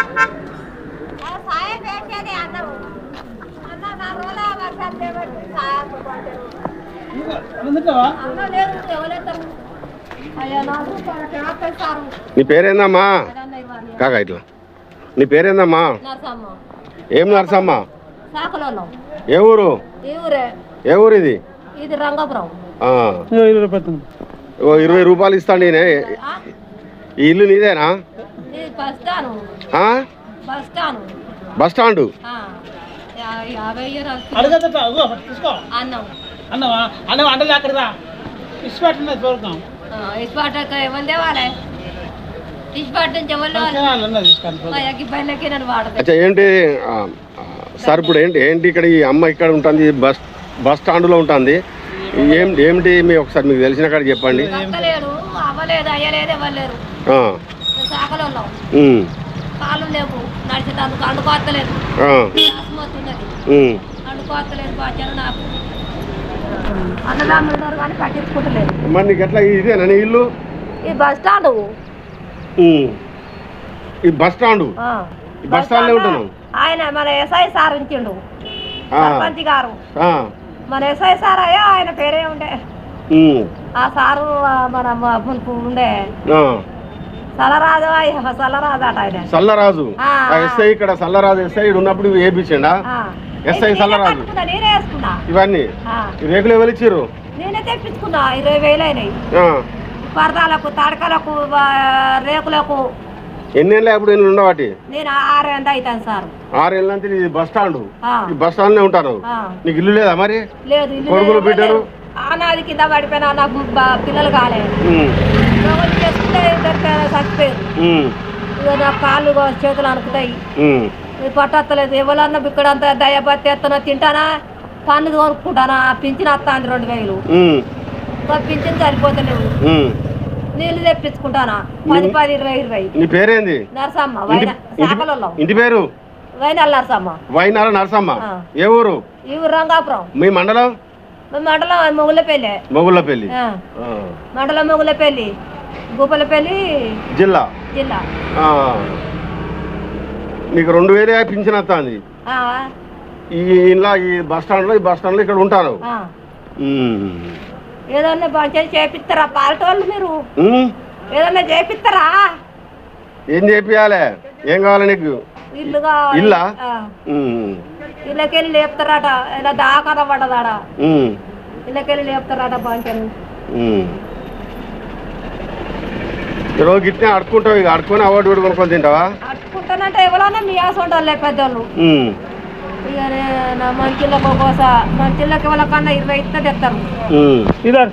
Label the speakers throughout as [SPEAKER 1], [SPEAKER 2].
[SPEAKER 1] అన్నం నా వర్షాలు
[SPEAKER 2] పేరేందమ్మా? కాకా ఇట్లా. నీ పేరేందమ్మా?
[SPEAKER 1] నరసమ్మ.
[SPEAKER 2] ఏం నరసమ్మ? ఏ ఊరు? ఏ ఊరు ఇది?
[SPEAKER 1] ఇది రంగపురం.
[SPEAKER 2] ఇరవై రూపాయలు ఇస్తాను నేనే? ఈ ఇల్లు నీదేనా?
[SPEAKER 1] Bus
[SPEAKER 2] stand.
[SPEAKER 3] అన్నవా అక్కడ రా.
[SPEAKER 1] ఇస్పాట్ తేవాలి?
[SPEAKER 2] ఏంటి సార్ ఇప్పుడు ఏంటి ఏంటి ఇక్కడ ఈ అమ్మ ఇక్కడ ఉంటుంది బస్ బస్ స్టాండ్లో ఉంటుంది. ఏం ఏమిటి మీ ఒకసారి మీకు తెలిసిన కాడ చెప్పండి.
[SPEAKER 1] అవ్వలేదు అయ్యలేదు ఇవ్వలేరు
[SPEAKER 2] ఆ,
[SPEAKER 1] శాఖలో ఉన్నాం
[SPEAKER 2] ఉమ్,
[SPEAKER 1] కాళ్ళు లేవు. నడిచేటందుకు అండుకోవత్తలేదు
[SPEAKER 2] ఆ,
[SPEAKER 1] వస్తున్నది
[SPEAKER 2] ఉమ్.
[SPEAKER 1] అండుకోవత్తలేదు బాధ్యత నాకు. అన్నదాములు ఉన్నారు కానీ పట్టించుకుంటలేదు
[SPEAKER 2] మరి నీకు ఎట్లా ఇదేనా నీ ఇల్లు?
[SPEAKER 1] ఈ బస్ స్టాండ్.
[SPEAKER 2] ఈ బస్ స్టాండు బస్ స్టాండ్లో ఉంటున్నాం
[SPEAKER 1] ఆయన మన ఎస్ఐ సార్ ఉంచిండు. సర్పంచ్ గారు. మన ఎస్ఐ సార్ అయ్యా ఆయన పేరే ఉండే. ఆ సారు మన మ- పులుపు ఉండే. అయ్య సలరాజు అట ఆయన.
[SPEAKER 2] సల్లరాజు. ఎస్ఐ ఇక్కడ సల్లరాజు ఎస్ఐ ఉన్నప్పుడు వేయించండా. ఎస్ఐ
[SPEAKER 1] వేసుకున్నా.
[SPEAKER 2] ఇవన్నీ? రేకులు ఎవరు ఇచ్చిర్రు?
[SPEAKER 1] నేనే తెప్పించుకున్నా ఇరవై వేలు అయినాయి.
[SPEAKER 2] ఆ.
[SPEAKER 1] పరదాలకు తడకలకు రేకులకు.
[SPEAKER 2] ఎన్నేళ్ళ ఇప్పుడు ఎన్ని ఉండవాటి
[SPEAKER 1] నేను ఆరు ఎంత అవుతాను సార్.
[SPEAKER 2] ఆరేళ్ళ నుంచి ఇది బస్ స్టాండ్. ఈ బస్ స్టాండ్లో ఉంటాను
[SPEAKER 1] ఆ.
[SPEAKER 2] నీకు ఇల్లు లేదా మరి?
[SPEAKER 1] లేదు
[SPEAKER 2] కొడుకులు బిడ్డలు?
[SPEAKER 1] ఆనాది కింద పడిపోయినా నాకు పిల్లలు కాలే చచ్చిపోయారు ఇక నా కాళ్ళు చేతులు అనుకుతాయి పట్టత్తలేదు. ఎవరన్నా ఇక్కడ అంత ఎత్తనా తింటానా? పన్ను కొనుక్కుంటానా? పింఛన్ వస్తాంది రెండు వేలు. పింఛన్ సరిపోతలేవు. నీళ్ళు తెప్పించుకుంటానా? పది పది ఇరవై ఇరవై.
[SPEAKER 2] నీ పేరేంది?
[SPEAKER 1] నరసమ్మ వైన
[SPEAKER 2] ఇంటి- పేరు?
[SPEAKER 1] వైనాల నరసమ్మ.
[SPEAKER 2] వైనాల నరసమ్మ. ఏ ఊరు?
[SPEAKER 1] ఈ ఊరు రంగాపురం.
[SPEAKER 2] మీ మండలం?
[SPEAKER 1] మా మండలం
[SPEAKER 2] మొగుళ్ళపల్లి.
[SPEAKER 1] ఆ. మండలం మొగులపల్లి భూపలపల్లి
[SPEAKER 2] జిల్లా.
[SPEAKER 1] జిల్లా.
[SPEAKER 2] నీకు రెండు వేలే పింఛన్ వస్తుంది. ఈ ఇలా ఈ బస్ స్టాండ్లో ఈ బస్ స్టాండ్లో ఇక్కడ. ఉమ్.
[SPEAKER 1] ఏదన్నా పంచాయతీ చేపిస్తారా పాలటోళ్ళు మీరు. ఏదన్నా చేపిస్తారా
[SPEAKER 2] ఏం చేపియాలి? ఏం కావాలి నీకు?
[SPEAKER 1] ఇల్లు కావాలి.
[SPEAKER 2] ఇల్లా?
[SPEAKER 1] ఇళ్ళకెళ్ళి లేపుతారట. ఇలా దాకా పడ్డదాడ
[SPEAKER 2] ఉమ్.
[SPEAKER 1] ఇళ్ళకెళ్ళి లేపుతారట పంచని
[SPEAKER 2] ఉమ్. రోజు గిట్నే అడుక్కుంటావు ఇక అడుక్కొని అవార్డు కూడా కొనుక్కొని తింటావా
[SPEAKER 1] అట్టుకుంటానంటే ఎవరన్నా మీ ఆశ ఉండాలి పెద్దోళ్ళు. ఇక నే- మంచిళ్ళకి ఒక్కోస మంచిళ్ళకి వాళ్ళకన్నా ఇరవై ఇస్తే తెస్తారు.
[SPEAKER 3] ఇదర్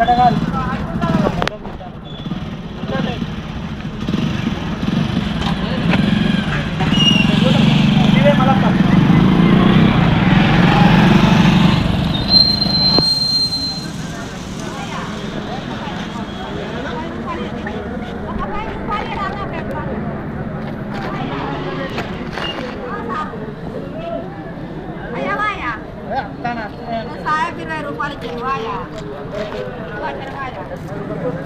[SPEAKER 1] రూపాయలు ఇచ్చింది Thank you.